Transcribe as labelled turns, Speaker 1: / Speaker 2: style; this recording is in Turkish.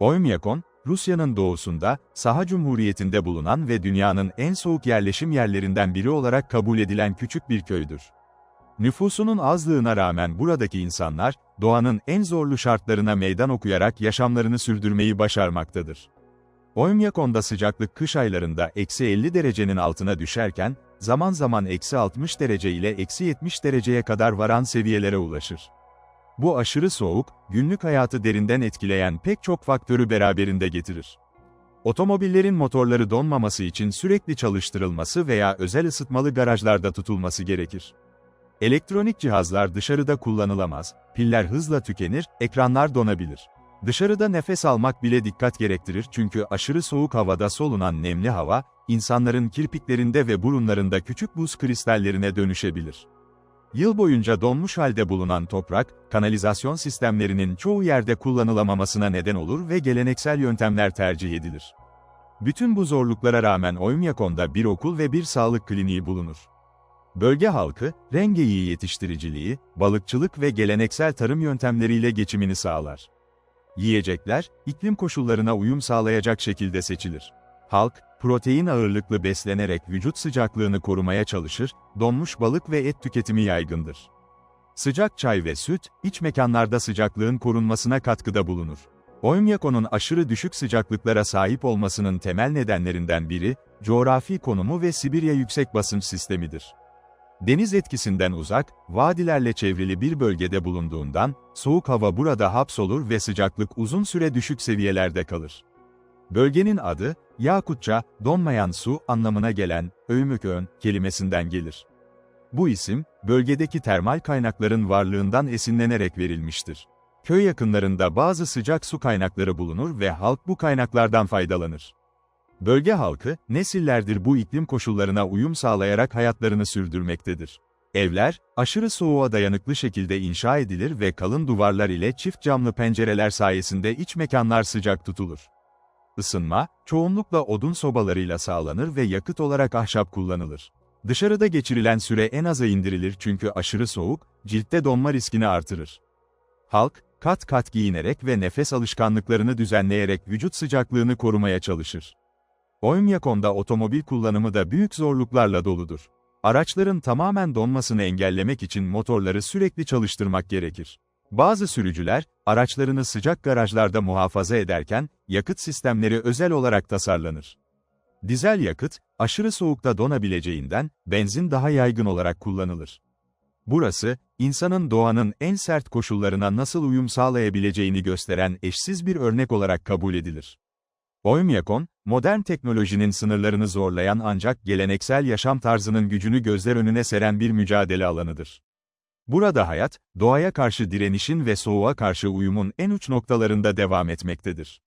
Speaker 1: Oymyakon, Rusya'nın doğusunda, Saha Cumhuriyeti'nde bulunan ve dünyanın en soğuk yerleşim yerlerinden biri olarak kabul edilen küçük bir köydür. Nüfusunun azlığına rağmen buradaki insanlar, doğanın en zorlu şartlarına meydan okuyarak yaşamlarını sürdürmeyi başarmaktadır. Oymyakon'da sıcaklık kış aylarında eksi 50 derecenin altına düşerken, zaman zaman eksi 60 derece ile eksi 70 dereceye kadar varan seviyelere ulaşır. Bu aşırı soğuk, günlük hayatı derinden etkileyen pek çok faktörü beraberinde getirir. Otomobillerin motorları donmaması için sürekli çalıştırılması veya özel ısıtmalı garajlarda tutulması gerekir. Elektronik cihazlar dışarıda kullanılamaz, piller hızla tükenir, ekranlar donabilir. Dışarıda nefes almak bile dikkat gerektirir çünkü aşırı soğuk havada solunan nemli hava, insanların kirpiklerinde ve burunlarında küçük buz kristallerine dönüşebilir. Yıl boyunca donmuş halde bulunan toprak, kanalizasyon sistemlerinin çoğu yerde kullanılamamasına neden olur ve geleneksel yöntemler tercih edilir. Bütün bu zorluklara rağmen Oymyakon'da bir okul ve bir sağlık kliniği bulunur. Bölge halkı, rengeyi yetiştiriciliği, balıkçılık ve geleneksel tarım yöntemleriyle geçimini sağlar. Yiyecekler, iklim koşullarına uyum sağlayacak şekilde seçilir. Halk, protein ağırlıklı beslenerek vücut sıcaklığını korumaya çalışır, donmuş balık ve et tüketimi yaygındır. Sıcak çay ve süt, iç mekanlarda sıcaklığın korunmasına katkıda bulunur. Oymyakon'un aşırı düşük sıcaklıklara sahip olmasının temel nedenlerinden biri, coğrafi konumu ve Sibirya yüksek basınç sistemidir. Deniz etkisinden uzak, vadilerle çevrili bir bölgede bulunduğundan, soğuk hava burada hapsolur ve sıcaklık uzun süre düşük seviyelerde kalır. Bölgenin adı, Yakutça, donmayan su anlamına gelen, öymükön kelimesinden gelir. Bu isim, bölgedeki termal kaynakların varlığından esinlenerek verilmiştir. Köy yakınlarında bazı sıcak su kaynakları bulunur ve halk bu kaynaklardan faydalanır. Bölge halkı, nesillerdir bu iklim koşullarına uyum sağlayarak hayatlarını sürdürmektedir. Evler, aşırı soğuğa dayanıklı şekilde inşa edilir ve kalın duvarlar ile çift camlı pencereler sayesinde iç mekanlar sıcak tutulur. Isınma, çoğunlukla odun sobalarıyla sağlanır ve yakıt olarak ahşap kullanılır. Dışarıda geçirilen süre en aza indirilir çünkü aşırı soğuk, ciltte donma riskini artırır. Halk, kat kat giyinerek ve nefes alışkanlıklarını düzenleyerek vücut sıcaklığını korumaya çalışır. Oymyakon'da otomobil kullanımı da büyük zorluklarla doludur. Araçların tamamen donmasını engellemek için motorları sürekli çalıştırmak gerekir. Bazı sürücüler, araçlarını sıcak garajlarda muhafaza ederken, yakıt sistemleri özel olarak tasarlanır. Dizel yakıt, aşırı soğukta donabileceğinden, benzin daha yaygın olarak kullanılır. Burası, insanın doğanın en sert koşullarına nasıl uyum sağlayabileceğini gösteren eşsiz bir örnek olarak kabul edilir. Oymyakon, modern teknolojinin sınırlarını zorlayan ancak geleneksel yaşam tarzının gücünü gözler önüne seren bir mücadele alanıdır. Burada hayat, doğaya karşı direnişin ve soğuğa karşı uyumun en uç noktalarında devam etmektedir.